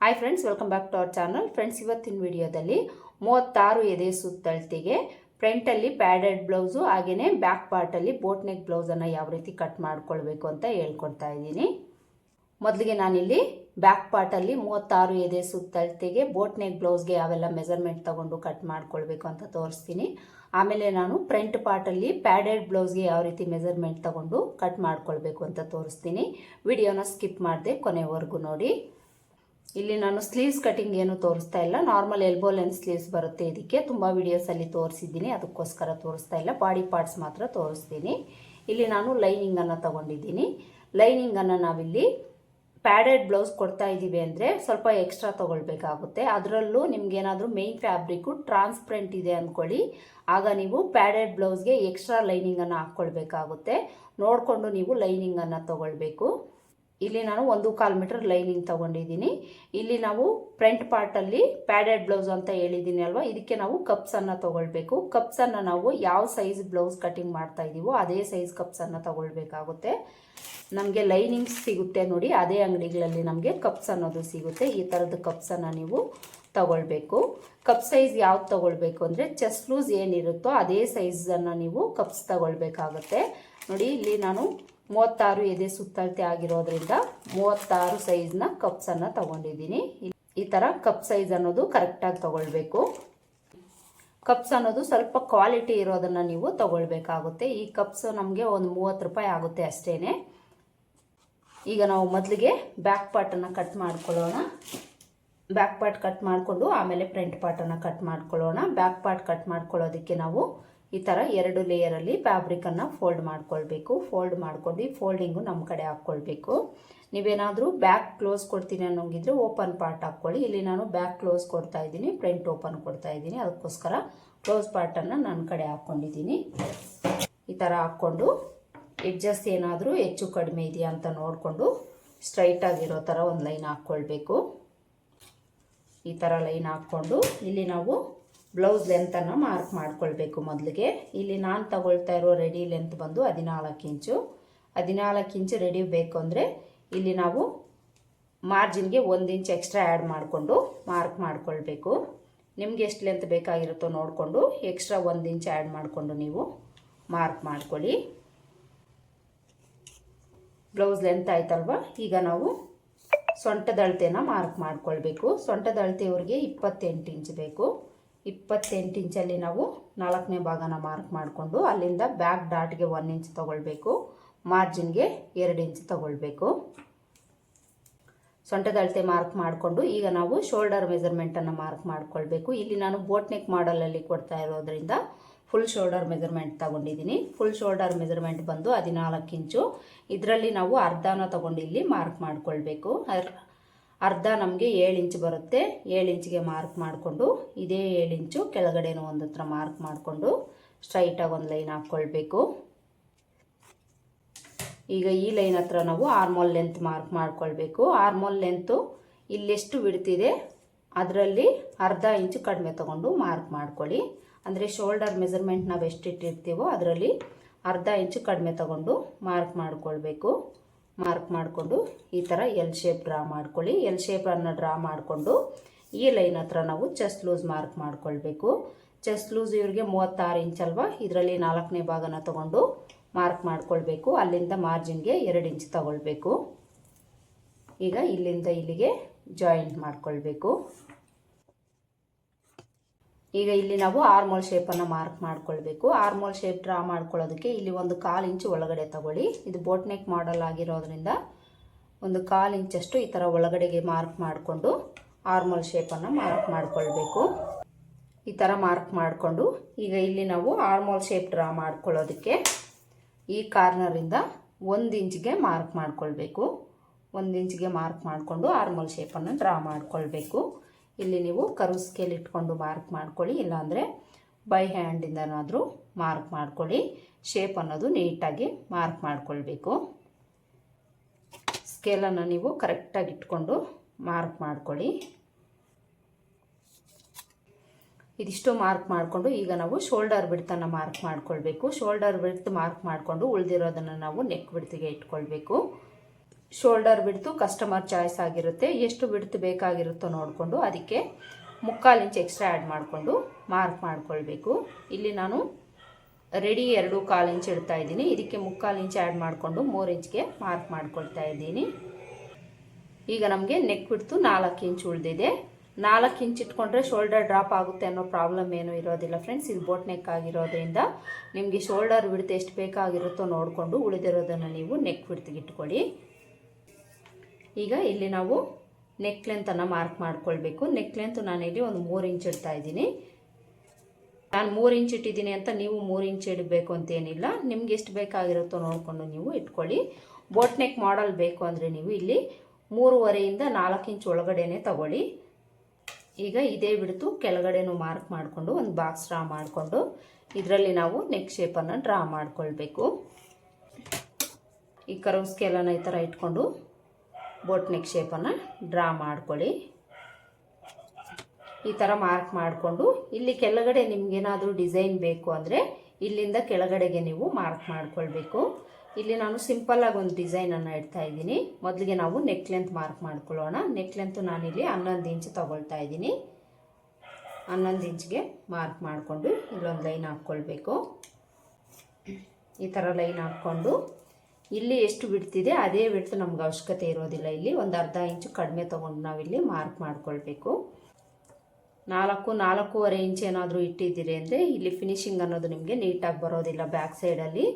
Hi friends welcome back to our channel friends ಇವತ್ತಿನ ವಿಡಿಯೋದಲ್ಲಿ ಮೂವತ್ತಾರು ಎದೆ ಸುತ್ತಳತೆಗೆ ಫ್ರಂಟಲ್ಲಿ ಪ್ಯಾಡೆಡ್ ಬ್ಲೌಸು ಹಾಗೆಯೇ ಬ್ಯಾಕ್ ಪಾರ್ಟಲ್ಲಿ ಬೋಟ್ ನೆಕ್ ಬ್ಲೌಸನ್ನು ಯಾವ ರೀತಿ ಕಟ್ ಮಾಡ್ಕೊಳ್ಬೇಕು ಅಂತ ಹೇಳ್ಕೊಡ್ತಾ ಇದ್ದೀನಿ. ಮೊದಲಿಗೆ ನಾನಿಲ್ಲಿ ಬ್ಯಾಕ್ ಪಾರ್ಟಲ್ಲಿ ಮೂವತ್ತಾರು ಎದೆ ಸುತ್ತಳತೆಗೆ ಬೋಟ್ ನೆಕ್ ಬ್ಲೌಸ್ಗೆ ಯಾವೆಲ್ಲ ಮೆಜರ್ಮೆಂಟ್ ತೊಗೊಂಡು ಕಟ್ ಮಾಡ್ಕೊಳ್ಬೇಕು ಅಂತ ತೋರಿಸ್ತೀನಿ. ಆಮೇಲೆ ನಾನು ಫ್ರಂಟ್ ಪಾರ್ಟಲ್ಲಿ ಪ್ಯಾಡೆಡ್ ಬ್ಲೌಸ್ಗೆ ಯಾವ ರೀತಿ ಮೆಜರ್ಮೆಂಟ್ ತೊಗೊಂಡು ಕಟ್ ಮಾಡ್ಕೊಳ್ಬೇಕು ಅಂತ ತೋರಿಸ್ತೀನಿ. ವಿಡಿಯೋನ ಸ್ಕಿಪ್ ಮಾಡಿದೆ ಕೊನೆವರೆಗೂ ನೋಡಿ. ಇಲ್ಲಿ ನಾನು ಸ್ಲೀವ್ಸ್ ಕಟಿಂಗ್ ಏನು ತೋರಿಸ್ತಾ ಇಲ್ಲ. ನಾರ್ಮಲ್ ಎಲ್ಬೋ ಲೆನ್ ಸ್ಲೀವ್ಸ್ ಬರುತ್ತೆ ಇದಕ್ಕೆ. ತುಂಬ ವಿಡಿಯೋಸಲ್ಲಿ ತೋರಿಸಿದ್ದೀನಿ. ಅದಕ್ಕೋಸ್ಕರ ತೋರಿಸ್ತಾ ಇಲ್ಲ. ಬಾಡಿ ಪಾರ್ಟ್ಸ್ ಮಾತ್ರ ತೋರಿಸ್ತೀನಿ. ಇಲ್ಲಿ ನಾನು ಲೈನಿಂಗನ್ನು ತಗೊಂಡಿದ್ದೀನಿ. ಲೈನಿಂಗನ್ನು ನಾವಿಲ್ಲಿ ಪ್ಯಾಡೆಡ್ ಬ್ಲೌಸ್ ಕೊಡ್ತಾ ಇದ್ದೀವಿ ಅಂದರೆ ಸ್ವಲ್ಪ ಎಕ್ಸ್ಟ್ರಾ ತೊಗೊಳ್ಬೇಕಾಗುತ್ತೆ. ಅದರಲ್ಲೂ ನಿಮ್ಗೇನಾದರೂ ಮೇಯ್ನ್ ಫ್ಯಾಬ್ರಿಕ್ಕು ಟ್ರಾನ್ಸ್ಪರೆಂಟ್ ಇದೆ ಅಂದ್ಕೊಳ್ಳಿ ಆಗ ನೀವು ಪ್ಯಾಡೆಡ್ ಬ್ಲೌಸ್ಗೆ ಎಕ್ಸ್ಟ್ರಾ ಲೈನಿಂಗನ್ನು ಹಾಕ್ಕೊಳ್ಬೇಕಾಗುತ್ತೆ. ನೋಡಿಕೊಂಡು ನೀವು ಲೈನಿಂಗನ್ನು ತೊಗೊಳ್ಬೇಕು. ಇಲ್ಲಿ ನಾನು ಒಂದು ಕಾಲು ಮೀಟರ್ ಲೈನಿಂಗ್ ತೊಗೊಂಡಿದ್ದೀನಿ. ಇಲ್ಲಿ ನಾವು ಫ್ರಂಟ್ ಪಾರ್ಟಲ್ಲಿ ಪ್ಯಾಡೆಡ್ ಬ್ಲೌಸ್ ಅಂತ ಹೇಳಿದ್ದೀನಿ ಅಲ್ವಾ? ಇದಕ್ಕೆ ನಾವು ಕಪ್ಸನ್ನು ತೊಗೊಳ್ಬೇಕು. ಕಪ್ಸನ್ನು ನಾವು ಯಾವ ಸೈಜ್ ಬ್ಲೌಸ್ ಕಟಿಂಗ್ ಮಾಡ್ತಾ ಇದ್ದೀವೋ ಅದೇ ಸೈಜ್ ಕಪ್ಸನ್ನು ತೊಗೊಳ್ಬೇಕಾಗುತ್ತೆ. ನಮಗೆ ಲೈನಿಂಗ್ಸ್ ಸಿಗುತ್ತೆ ನೋಡಿ, ಅದೇ ಅಂಗಡಿಗಳಲ್ಲಿ ನಮಗೆ ಕಪ್ಸ್ ಅನ್ನೋದು ಸಿಗುತ್ತೆ. ಈ ಥರದ ಕಪ್ಸನ್ನು ನೀವು ತಗೊಳ್ಬೇಕು. ಕಪ್ ಸೈಜ್ ಯಾವ್ದು ತಗೊಳ್ಬೇಕು ಅಂದರೆ ಚೆಸ್ಟ್ ಲೂಸ್ ಏನಿರುತ್ತೋ ಅದೇ ಸೈಜನ್ನು ನೀವು ಕಪ್ಸ್ ತಗೊಳ್ಬೇಕಾಗುತ್ತೆ. ನೋಡಿ, ಇಲ್ಲಿ ನಾನು ಮೂವತ್ತಾರು ಎದೆ ಸುತ್ತಳತೆ ಆಗಿರೋದ್ರಿಂದ ಮೂವತ್ತಾರು ಸೈಜ್ನ ಕಪ್ಸನ್ನು ತಗೊಂಡಿದ್ದೀನಿ. ಈ ಥರ ಕಪ್ ಸೈಜ್ ಅನ್ನೋದು ಕರೆಕ್ಟಾಗಿ ತಗೊಳ್ಬೇಕು. ಕಪ್ಸ್ ಅನ್ನೋದು ಸ್ವಲ್ಪ ಕ್ವಾಲಿಟಿ ಇರೋದನ್ನು ನೀವು ತಗೊಳ್ಬೇಕಾಗುತ್ತೆ. ಈ ಕಪ್ಸ್ ನಮಗೆ ಒಂದು ಮೂವತ್ತು ರೂಪಾಯಿ ಆಗುತ್ತೆ ಅಷ್ಟೇ ಈಗ ನಾವು ಮೊದಲಿಗೆ ಬ್ಯಾಕ್ ಪಾರ್ಟನ್ನು ಕಟ್ ಮಾಡ್ಕೊಳ್ಳೋಣ. ಬ್ಯಾಕ್ ಪಾರ್ಟ್ ಕಟ್ ಮಾಡಿಕೊಂಡು ಆಮೇಲೆ ಫ್ರಂಟ್ ಪಾರ್ಟನ್ನು ಕಟ್ ಮಾಡ್ಕೊಳ್ಳೋಣ. ಬ್ಯಾಕ್ ಪಾರ್ಟ್ ಕಟ್ ಮಾಡ್ಕೊಳ್ಳೋದಕ್ಕೆ ನಾವು ಈ ಥರ ಎರಡು ಲೇಯರಲ್ಲಿ ಫ್ಯಾಬ್ರಿಕನ್ನು ಫೋಲ್ಡ್ ಮಾಡ್ಕೊಳ್ಬೇಕು. ಫೋಲ್ಡ್ ಮಾಡ್ಕೊಂಡು ಫೋಲ್ಡಿಂಗು ನಮ್ಮ ಕಡೆ ಹಾಕ್ಕೊಳ್ಬೇಕು ನೀವೇನಾದರೂ ಬ್ಯಾಕ್ ಕ್ಲೋಸ್ ಕೊಡ್ತೀನಿ ಅನ್ನೋಂಗಿದ್ರೆ ಓಪನ್ ಪಾರ್ಟ್ ಹಾಕ್ಕೊಳ್ಳಿ. ಇಲ್ಲಿ ನಾನು ಬ್ಯಾಕ್ ಕ್ಲೋಸ್ ಕೊಡ್ತಾ ಇದ್ದೀನಿ ಫ್ರಂಟ್ ಓಪನ್ ಕೊಡ್ತಾ ಇದ್ದೀನಿ. ಅದಕ್ಕೋಸ್ಕರ ಕ್ಲೋಸ್ ಪಾರ್ಟನ್ನು ನನ್ನ ಕಡೆ ಹಾಕ್ಕೊಂಡಿದ್ದೀನಿ ಈ ಥರ ಹಾಕ್ಕೊಂಡು ಎಡ್ಜಸ್ಟ್ ಏನಾದರೂ ಹೆಚ್ಚು ಕಡಿಮೆ ಇದೆಯಾ ಅಂತ ನೋಡಿಕೊಂಡು ಸ್ಟ್ರೈಟಾಗಿರೋ ಥರ ಒಂದು ಲೈನ್ ಹಾಕ್ಕೊಳ್ಬೇಕು. ಈ ಥರ ಲೈನ್ ಹಾಕ್ಕೊಂಡು ಇಲ್ಲಿ ನಾವು ಬ್ಲೌಸ್ ಲೆಂತನ್ನು ಮಾರ್ಕ್ ಮಾಡ್ಕೊಳ್ಬೇಕು ಮೊದಲಿಗೆ. ಇಲ್ಲಿ ನಾನು ತಗೊಳ್ತಾ ಇರೋ ರೆಡಿ ಲೆಂತ್ ಬಂದು ಹದಿನಾಲ್ಕು ಇಂಚು. ಹದಿನಾಲ್ಕು ಇಂಚು ರೆಡಿ ಬೇಕು ಅಂದರೆ ಇಲ್ಲಿ ನಾವು ಮಾರ್ಜಿನ್ಗೆ ಒಂದು ಇಂಚ್ ಎಕ್ಸ್ಟ್ರಾ ಆ್ಯಡ್ ಮಾಡಿಕೊಂಡು ಮಾರ್ಕ್ ಮಾಡ್ಕೊಳ್ಬೇಕು. ನಿಮ್ಗೆ ಎಷ್ಟು ಲೆಂತ್ ಬೇಕಾಗಿರುತ್ತೋ ನೋಡಿಕೊಂಡು ಎಕ್ಸ್ಟ್ರಾ ಒಂದು ಇಂಚ್ ಆ್ಯಡ್ ಮಾಡಿಕೊಂಡು ನೀವು ಮಾರ್ಕ್ ಮಾಡ್ಕೊಳ್ಳಿ. ಬ್ಲೌಸ್ ಲೆಂತ್ ಆಯ್ತಲ್ವ? ಈಗ ನಾವು ಸೊಂಟದಳತೆನ ಮಾರ್ಕ್ ಮಾಡ್ಕೊಳ್ಬೇಕು. ಸೊಂಟದ ಅಳತೆಯವ್ರಿಗೆ ಇಪ್ಪತ್ತೆಂಟು ಇಂಚ್ ಬೇಕು. ಇಪ್ಪತ್ತೆಂಟು ಇಂಚಲ್ಲಿ ನಾವು ನಾಲ್ಕನೇ ಭಾಗನ ಮಾರ್ಕ್ ಮಾಡಿಕೊಂಡು ಅಲ್ಲಿಂದ ಬ್ಯಾಕ್ ಡಾಟ್ಗೆ ಒನ್ ಇಂಚ್ ತೊಗೊಳ್ಬೇಕು. ಮಾರ್ಜಿನ್ಗೆ ಎರಡು ಇಂಚ್ ತೊಗೊಳ್ಬೇಕು. ಸೊಂಟದ ಅಳತೆ ಮಾರ್ಕ್ ಮಾಡಿಕೊಂಡು ಈಗ ನಾವು ಶೋಲ್ಡರ್ ಮೆಜರ್ಮೆಂಟನ್ನು ಮಾರ್ಕ್ ಮಾಡಿಕೊಳ್ಬೇಕು. ಇಲ್ಲಿ ನಾನು ಬೋಟ್ ನೆಕ್ ಮಾಡಲಲ್ಲಿ ಕೊಡ್ತಾ ಇರೋದ್ರಿಂದ ಫುಲ್ ಶೋಲ್ಡರ್ ಮೆಜರ್ಮೆಂಟ್ ತಗೊಂಡಿದ್ದೀನಿ. ಫುಲ್ ಶೋಲ್ಡರ್ ಮೆಜರ್ಮೆಂಟ್ ಬಂದು ಹದಿನಾಲ್ಕು ಇಂಚು ಇದರಲ್ಲಿ ನಾವು ಅರ್ಧನ ತಗೊಂಡು ಇಲ್ಲಿ ಮಾರ್ಕ್ ಮಾಡ್ಕೊಳ್ಬೇಕು. ಅರ್ಧ ನಮಗೆ ಏಳು ಇಂಚು ಬರುತ್ತೆ. ಏಳು ಇಂಚಿಗೆ ಮಾರ್ಕ್ ಮಾಡಿಕೊಂಡು, ಇದೇ ಏಳು ಇಂಚು ಕೆಳಗಡೆನೂ ಒಂದು ಹತ್ರ ಮಾರ್ಕ್ ಮಾಡಿಕೊಂಡು ಸ್ಟ್ರೈಟಾಗಿ ಒಂದು ಲೈನ್ ಹಾಕ್ಕೊಳ್ಬೇಕು ಈಗ ಈ ಲೈನ್ ಹತ್ರ ನಾವು ಆರ್ಮೋಲ್ ಲೆಂತ್ ಮಾರ್ಕ್ ಮಾಡ್ಕೊಳ್ಬೇಕು. ಆರ್ಮೋಲ್ ಲೆಂತು ಇಲ್ಲೆಷ್ಟು ಬಿಡ್ತಿದೆ ಅದರಲ್ಲಿ ಅರ್ಧ ಇಂಚು ಕಡಿಮೆ ತಗೊಂಡು ಮಾರ್ಕ್ ಮಾಡ್ಕೊಳ್ಳಿ. ಅಂದರೆ ಶೋಲ್ಡರ್ ಮೆಸರ್ಮೆಂಟ್ ನಾವು ಎಷ್ಟು ಇಟ್ಟಿರ್ತೀವೋ ಅದರಲ್ಲಿ ಅರ್ಧ ಇಂಚು ಕಡಿಮೆ ತಗೊಂಡು ಮಾರ್ಕ್ ಮಾಡ್ಕೊಳ್ಬೇಕು. ಮಾರ್ಕ್ ಮಾಡಿಕೊಂಡು ಈ ಥರ ಎಲ್ ಶೇಪ್ ಡ್ರಾ ಮಾಡ್ಕೊಳ್ಳಿ. ಎಲ್ ಶೇಪನ್ನು ಡ್ರಾ ಮಾಡಿಕೊಂಡು ಈ ಲೈನ್ ಹತ್ರ ನಾವು ಚೆಸ್ಟ್ ಲೂಸ್ ಮಾರ್ಕ್ ಮಾಡ್ಕೊಳ್ಬೇಕು. ಚೆಸ್ಟ್ ಲೂಸ್ ಇವ್ರಿಗೆ ಮೂವತ್ತಾರು ಇಂಚ್ ಅಲ್ವಾ? ಇದರಲ್ಲಿ ನಾಲ್ಕನೇ ಭಾಗನ ತಗೊಂಡು ಮಾರ್ಕ್ ಮಾಡ್ಕೊಳ್ಬೇಕು. ಅಲ್ಲಿಂದ ಮಾರ್ಜಿನ್ಗೆ ಎರಡು ಇಂಚ್ ತಗೊಳ್ಬೇಕು. ಈಗ ಇಲ್ಲಿಂದ ಇಲ್ಲಿಗೆ ಜಾಯಿಂಟ್ ಮಾಡ್ಕೊಳ್ಬೇಕು. ಈಗ ಇಲ್ಲಿ ನಾವು ಆರ್ಮೋಲ್ ಶೇಪನ್ನು ಮಾರ್ಕ್ ಮಾಡ್ಕೊಳ್ಬೇಕು. ಆರ್ಮೋಲ್ ಶೇಪ್ ಡ್ರಾ ಮಾಡ್ಕೊಳ್ಳೋದಕ್ಕೆ ಇಲ್ಲಿ ಒಂದು ಕಾಲು ಇಂಚು ಒಳಗಡೆ ತಗೊಳ್ಳಿ. ಇದು ಬೋಟ್ ನೆಕ್ ಮಾಡಲ್ ಆಗಿರೋದ್ರಿಂದ ಒಂದು ಕಾಲು ಇಂಚಷ್ಟು ಈ ಥರ ಒಳಗಡೆಗೆ ಮಾರ್ಕ್ ಮಾಡಿಕೊಂಡು ಆರ್ಮೋಲ್ ಶೇಪನ್ನು ಮಾರ್ಕ್ ಮಾಡ್ಕೊಳ್ಬೇಕು. ಈ ಥರ ಮಾರ್ಕ್ ಮಾಡಿಕೊಂಡು ಈಗ ಇಲ್ಲಿ ನಾವು ಆರ್ಮೋಲ್ ಶೇಪ್ ಡ್ರಾ ಮಾಡ್ಕೊಳ್ಳೋದಕ್ಕೆ ಈ ಕಾರ್ನರಿಂದ ಒಂದು ಇಂಚಿಗೆ ಮಾರ್ಕ್ ಮಾಡ್ಕೊಳ್ಬೇಕು. ಒಂದು ಇಂಚಿಗೆ ಮಾರ್ಕ್ ಮಾಡಿಕೊಂಡು ಆರ್ಮೋಲ್ ಶೇಪನ್ನು ಡ್ರಾ ಮಾಡ್ಕೊಳ್ಬೇಕು. ಇಲ್ಲಿ ನೀವು ಕರು ಸ್ಕೇಲ್ ಇಟ್ಕೊಂಡು ಮಾರ್ಕ್ ಮಾಡ್ಕೊಳ್ಳಿ, ಇಲ್ಲಾಂದರೆ ಬೈ ಹ್ಯಾಂಡಿಂದನಾದರೂ ಮಾರ್ಕ್ ಮಾಡ್ಕೊಳ್ಳಿ. ಶೇಪ್ ಅನ್ನೋದು ನೀಟಾಗಿ ಮಾರ್ಕ್ ಮಾಡ್ಕೊಳ್ಬೇಕು. ಸ್ಕೇಲನ್ನು ನೀವು ಕರೆಕ್ಟಾಗಿ ಇಟ್ಕೊಂಡು ಮಾರ್ಕ್ ಮಾಡ್ಕೊಳ್ಳಿ. ಇದಿಷ್ಟು ಮಾರ್ಕ್ ಮಾಡಿಕೊಂಡು ಈಗ ನಾವು ಶೋಲ್ಡರ್ ಬಿಡ್ತನ್ನು ಮಾರ್ಕ್ ಮಾಡ್ಕೊಳ್ಬೇಕು. ಶೋಲ್ಡರ್ ಬಿಡ್ತು ಮಾರ್ಕ್ ಮಾಡಿಕೊಂಡು ಉಳಿದಿರೋದನ್ನು ನಾವು ನೆಕ್ ಬಿಡ್ತಿಗೆ ಇಟ್ಕೊಳ್ಬೇಕು. ಶೋಲ್ಡರ್ ಬಿಡ್ತು ಕಸ್ಟಮರ್ ಚಾಯ್ಸ್ ಆಗಿರುತ್ತೆ, ಎಷ್ಟು ಬಿಡ್ತು ಬೇಕಾಗಿರುತ್ತೋ ನೋಡಿಕೊಂಡು ಅದಕ್ಕೆ ಮುಕ್ಕಾಲು ಇಂಚ್ ಎಕ್ಸ್ಟ್ರಾ ಆ್ಯಡ್ ಮಾಡಿಕೊಂಡು ಮಾರ್ಕ್ ಮಾಡ್ಕೊಳ್ಬೇಕು. ಇಲ್ಲಿ ನಾನು ರೆಡಿ ಎರಡು ಕಾಲು ಇಂಚ್ ಇಡ್ತಾ ಇದ್ದೀನಿ. ಇದಕ್ಕೆ ಮುಕ್ಕಾಲು ಇಂಚ್ ಆ್ಯಡ್ ಮಾಡಿಕೊಂಡು ಮೂರು ಇಂಚ್ಗೆ ಮಾರ್ಕ್ ಮಾಡ್ಕೊಳ್ತಾ ಇದ್ದೀನಿ. ಈಗ ನಮಗೆ ನೆಕ್ ಬಿಡ್ತು ನಾಲ್ಕು ಇಂಚ್ ಉಳಿದಿದೆ. ನಾಲ್ಕು ಇಂಚ್ ಇಟ್ಕೊಂಡ್ರೆ ಶೋಲ್ಡರ್ ಡ್ರಾಪ್ ಆಗುತ್ತೆ ಅನ್ನೋ ಪ್ರಾಬ್ಲಮ್ ಏನೂ ಇರೋದಿಲ್ಲ ಫ್ರೆಂಡ್ಸ್ ಇದು ಬೋಟ್ ನೆಕ್ ಆಗಿರೋದ್ರಿಂದ ನಿಮಗೆ ಶೋಲ್ಡರ್ ಬಿಡ್ತು ಎಷ್ಟು ಬೇಕಾಗಿರುತ್ತೋ ನೋಡಿಕೊಂಡು ಉಳಿದಿರೋದನ್ನು ನೀವು ನೆಕ್ ಬಿಡ್ತಿಗೆ ಇಟ್ಕೊಳ್ಳಿ. ಈಗ ಇಲ್ಲಿ ನಾವು ನೆಕ್ ಲೆಂತನ್ನು ಮಾರ್ಕ್ ಮಾಡ್ಕೊಳ್ಬೇಕು. ನೆಕ್ ಲೆಂತ್ ನಾನಿಲ್ಲಿ ಒಂದು ಮೂರು ಇಂಚ್ ಇಡ್ತಾ ಇದ್ದೀನಿ. ನಾನು ಮೂರು ಇಂಚ್ ಇಟ್ಟಿದ್ದೀನಿ ಅಂತ ನೀವು ಮೂರು ಇಂಚ್ ಇಡಬೇಕು ಅಂತೇನಿಲ್ಲ ನಿಮ್ಗೆ ಎಷ್ಟು ಬೇಕಾಗಿರುತ್ತೋ ನೋಡಿಕೊಂಡು ನೀವು ಇಟ್ಕೊಳ್ಳಿ. ಬೋಟ್ ನೆಕ್ ಮಾಡಲ್ ಬೇಕು ಅಂದರೆ ನೀವು ಇಲ್ಲಿ ಮೂರುವರೆಯಿಂದ ನಾಲ್ಕು ಇಂಚ್ ಒಳಗಡೆನೆ ತಗೊಳ್ಳಿ. ಈಗ ಇದೇ ಬಿಡ್ತು. ಕೆಳಗಡೆನೂ ಮಾರ್ಕ್ ಮಾಡಿಕೊಂಡು ಒಂದು ಬಾಕ್ಸ್ ಡ್ರಾ ಮಾಡಿಕೊಂಡು ಇದರಲ್ಲಿ ನಾವು ನೆಕ್ ಶೇಪನ್ನು ಡ್ರಾ ಮಾಡಿಕೊಳ್ಬೇಕು. ಈ ಕರ್ವ್ ಸ್ಕೇಲನ್ನು ಈ ಥರ ಇಟ್ಕೊಂಡು ಬೋಟ್ ನೆಕ್ ಶೇಪನ್ನು ಡ್ರಾ ಮಾಡ್ಕೊಳ್ಳಿ. ಈ ಥರ ಮಾರ್ಕ್ ಮಾಡಿಕೊಂಡು ಇಲ್ಲಿ ಕೆಳಗಡೆ ನಿಮಗೇನಾದರೂ ಡಿಸೈನ್ ಬೇಕು ಅಂದರೆ ಇಲ್ಲಿಂದ ಕೆಳಗಡೆಗೆ ನೀವು ಮಾರ್ಕ್ ಮಾಡ್ಕೊಳ್ಬೇಕು. ಇಲ್ಲಿ ನಾನು ಸಿಂಪಲ್ಲಾಗಿ ಒಂದು ಡಿಸೈನನ್ನು ಇಡ್ತಾ ಇದ್ದೀನಿ. ಮೊದಲಿಗೆ ನಾವು ನೆಕ್ ಲೆಂತ್ ಮಾರ್ಕ್ ಮಾಡ್ಕೊಳ್ಳೋಣ. ನೆಕ್ ಲೆಂತು ನಾನಿಲ್ಲಿ ಹನ್ನೊಂದು ಇಂಚ್ ತಗೊಳ್ತಾ ಇದ್ದೀನಿ. ಹನ್ನೊಂದು ಇಂಚ್ಗೆ ಮಾರ್ಕ್ ಮಾಡಿಕೊಂಡು ಇಲ್ಲೊಂದು ಲೈನ್ ಹಾಕ್ಕೊಳ್ಬೇಕು. ಈ ಥರ ಲೈನ್ ಹಾಕ್ಕೊಂಡು ಇಲ್ಲಿ ಎಷ್ಟು ಬಿಡ್ತಿದೆ ಅದೇ ಬಿಡ್ತು ನಮ್ಗೆ ಅವಶ್ಯಕತೆ ಇರೋದಿಲ್ಲ ಇಲ್ಲಿ. ಒಂದು ಅರ್ಧ ಇಂಚು ಕಡಿಮೆ ತೊಗೊಂಡು ನಾವಿಲ್ಲಿ ಮಾರ್ಕ್ ಮಾಡ್ಕೊಳ್ಬೇಕು. ನಾಲ್ಕು, ನಾಲ್ಕೂವರೆ ಇಂಚ್ ಏನಾದರೂ ಇಟ್ಟಿದ್ದೀರಿ ಅಂದರೆ ಇಲ್ಲಿ ಫಿನಿಶಿಂಗ್ ಅನ್ನೋದು ನಿಮಗೆ ನೀಟಾಗಿ ಬರೋದಿಲ್ಲ ಬ್ಯಾಕ್ ಸೈಡಲ್ಲಿ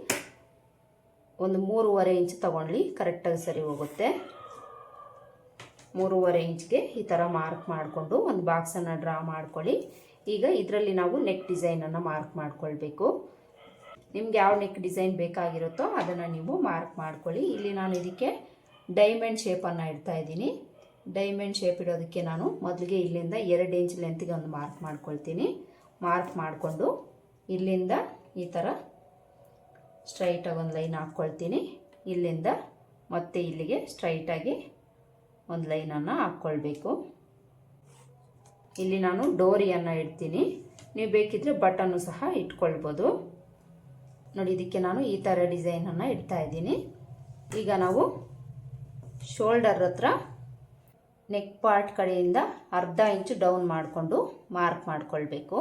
ಒಂದು ಮೂರುವರೆ ಇಂಚ್ ತೊಗೊಳ್ಳಿ ಕರೆಕ್ಟಾಗಿ ಸರಿ ಹೋಗುತ್ತೆ. ಮೂರುವರೆ ಇಂಚ್ಗೆ ಈ ಥರ ಮಾರ್ಕ್ ಮಾಡಿಕೊಂಡು ಒಂದು ಬಾಕ್ಸನ್ನು ಡ್ರಾ ಮಾಡ್ಕೊಳ್ಳಿ. ಈಗ ಇದರಲ್ಲಿ ನಾವು ನೆಕ್ ಡಿಸೈನನ್ನು ಮಾರ್ಕ್ ಮಾಡ್ಕೊಳ್ಬೇಕು. ನಿಮ್ಗೆ ಯಾವ ನೆಕ್ ಡಿಸೈನ್ ಬೇಕಾಗಿರುತ್ತೋ ಅದನ್ನು ನೀವು ಮಾರ್ಕ್ ಮಾಡ್ಕೊಳ್ಳಿ. ಇಲ್ಲಿ ನಾನು ಇದಕ್ಕೆ ಡೈಮಂಡ್ ಶೇಪನ್ನು ಇಡ್ತಾ ಇದ್ದೀನಿ. ಡೈಮಂಡ್ ಶೇಪ್ ಇಡೋದಕ್ಕೆ ನಾನು ಮೊದಲಿಗೆ ಇಲ್ಲಿಂದ ಎರಡು ಇಂಚ್ ಲೆಂತ್ಗೆ ಒಂದು ಮಾರ್ಕ್ ಮಾಡ್ಕೊಳ್ತೀನಿ. ಮಾರ್ಕ್ ಮಾಡಿಕೊಂಡು ಇಲ್ಲಿಂದ ಈ ಥರ ಸ್ಟ್ರೈಟಾಗಿ ಒಂದು ಲೈನ್ ಹಾಕ್ಕೊಳ್ತೀನಿ. ಇಲ್ಲಿಂದ ಮತ್ತೆ ಇಲ್ಲಿಗೆ ಸ್ಟ್ರೈಟಾಗಿ ಒಂದು ಲೈನನ್ನು ಹಾಕ್ಕೊಳ್ಬೇಕು. ಇಲ್ಲಿ ನಾನು ಡೋರಿಯನ್ನು ಇಡ್ತೀನಿ. ನೀವು ಬೇಕಿದ್ರೆ ಬಟನ್ನು ಸಹ ಇಟ್ಕೊಳ್ಬೋದು. ನೋಡಿ, ಇದಕ್ಕೆ ನಾನು ಈ ಥರ ಡಿಸೈನನ್ನು ಇಡ್ತಾ ಇದ್ದೀನಿ. ಈಗ ನಾವು ಶೋಲ್ಡರ್ ಹತ್ರ ನೆಕ್ ಪಾರ್ಟ್ ಕಡೆಯಿಂದ ಅರ್ಧ ಇಂಚು ಡೌನ್ ಮಾಡಿಕೊಂಡು ಮಾರ್ಕ್ ಮಾಡಿಕೊಳ್ಬೇಕು.